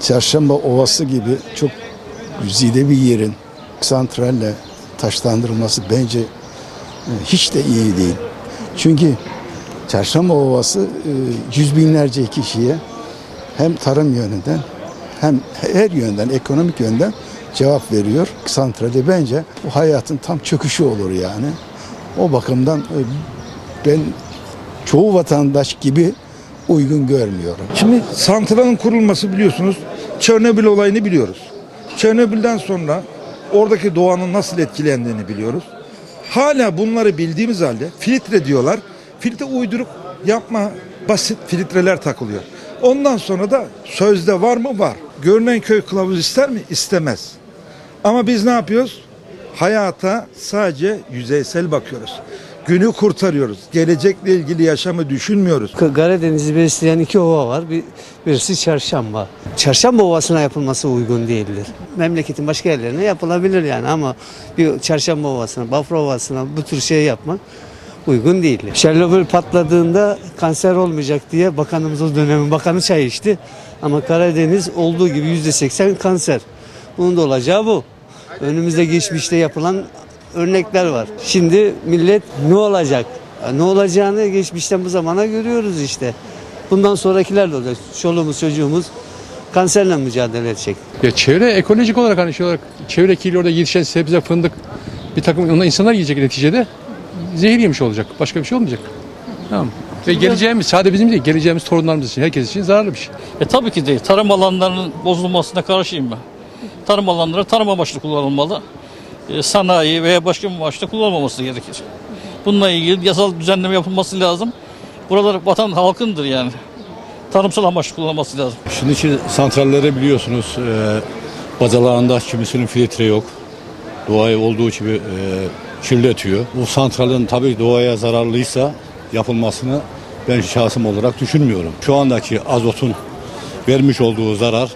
Çarşamba Ovası gibi çok güzide bir yerin santralle taşlandırılması bence e, hiç de iyi değil. Çünkü Çarşamba Ovası e, yüz binlerce kişiye hem tarım yönünden hem her yönden, ekonomik yönden cevap veriyor. Santrali bence bu hayatın tam çöküşü olur yani. O bakımdan e, ben çoğu vatandaş gibi uygun görmüyorum. Şimdi santralın kurulması biliyorsunuz Çernobil olayını biliyoruz. Çernobil'den sonra oradaki doğanın nasıl etkilendiğini biliyoruz. Hala bunları bildiğimiz halde filtre diyorlar. Filtre uyduruk yapma basit filtreler takılıyor. Ondan sonra da sözde var mı? Var. Görünen köy kılavuz ister mi? İstemez. Ama biz ne yapıyoruz? Hayata sadece yüzeysel bakıyoruz. Günü kurtarıyoruz. Gelecekle ilgili yaşamı düşünmüyoruz. Karadeniz'i besleyen iki ova var. Bir, birisi Çarşamba. Çarşamba Ovası'na yapılması uygun değildir. Memleketin başka yerlerine yapılabilir yani ama bir Çarşamba Ovası'na, Bafra Ovası'na bu tür şey yapmak uygun değil. Çernobil patladığında kanser olmayacak diye bakanımız o dönemin bakanı çay içti. Ama Karadeniz olduğu gibi yüzde seksen kanser. Bunun da olacağı bu. Önümüzde geçmişte yapılan örnekler var. Şimdi millet ne olacak? Ne olacağını geçmişten bu zamana görüyoruz işte. Bundan sonrakiler de olacak. Çoluğumuz çocuğumuz kanserle mücadele edecek. Ya çevre ekolojik olarak hani şey olarak çevre kirli orada yetişen sebze, fındık bir takım onlar insanlar yiyecek neticede. Zehir yemiş olacak. Başka bir şey olmayacak. Tamam. Ve geleceğimiz sadece bizim değil, geleceğimiz torunlarımız için, herkes için zararlı bir şey. E tabii ki değil. Tarım alanlarının bozulmasına karşıyım ben. Tarım alanları tarım amaçlı kullanılmalı. E, sanayi veya başka bir amaçla kullanılmaması gerekir. Bununla ilgili yasal düzenleme yapılması lazım. Buralar vatan halkındır yani. Tarımsal amaçlı kullanılması lazım. Şimdi için santralleri biliyorsunuz e, bacalarında kimisinin filtre yok. Doğaya olduğu gibi e, kirletiyor. Bu santralin tabii doğaya zararlıysa yapılmasını ben şahsım olarak düşünmüyorum. Şu andaki azotun vermiş olduğu zarar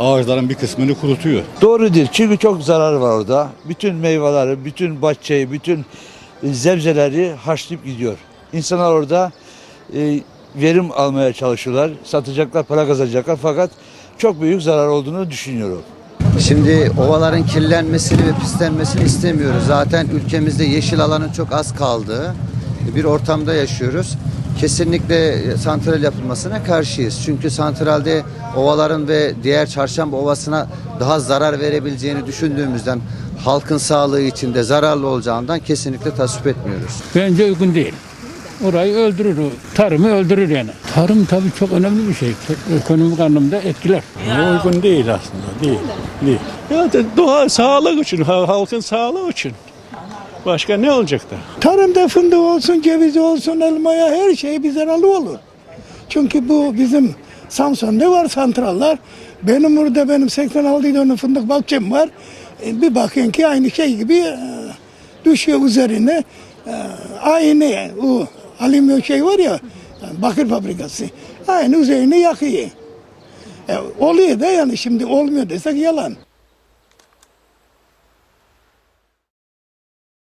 ağaçların bir kısmını kurutuyor. Doğru değil çünkü çok zarar var orada. Bütün meyveleri, bütün bahçeyi, bütün e, zebzeleri haşlayıp gidiyor. İnsanlar orada e, verim almaya çalışıyorlar. Satacaklar, para kazanacaklar fakat çok büyük zarar olduğunu düşünüyorum. Şimdi ovaların kirlenmesini ve pislenmesini istemiyoruz. Zaten ülkemizde yeşil alanın çok az kaldığı bir ortamda yaşıyoruz. Kesinlikle santral yapılmasına karşıyız. Çünkü santralde ovaların ve diğer çarşamba ovasına daha zarar verebileceğini düşündüğümüzden halkın sağlığı için de zararlı olacağından kesinlikle tasvip etmiyoruz. Bence uygun değil. Orayı öldürür, tarımı öldürür yani. Tarım tabii çok önemli bir şey. Ekonomik anlamda etkiler. Uygun değil aslında, değil. değil. Ya da doğa sağlık için, ha- halkın sağlığı için. Başka ne olacak da? Tarımda fındık olsun, ceviz olsun, elmaya her şey bir zararlı olur. Çünkü bu bizim Samsun'da var santrallar. Benim burada benim 86 dönüm fındık bahçem var. E, Bir bakın ki aynı şey gibi e, düşüyor üzerine. E, Aynı o alüminyum şey var ya bakır fabrikası. Aynı üzerine yakıyor. E, oluyor da yani şimdi olmuyor desek yalan.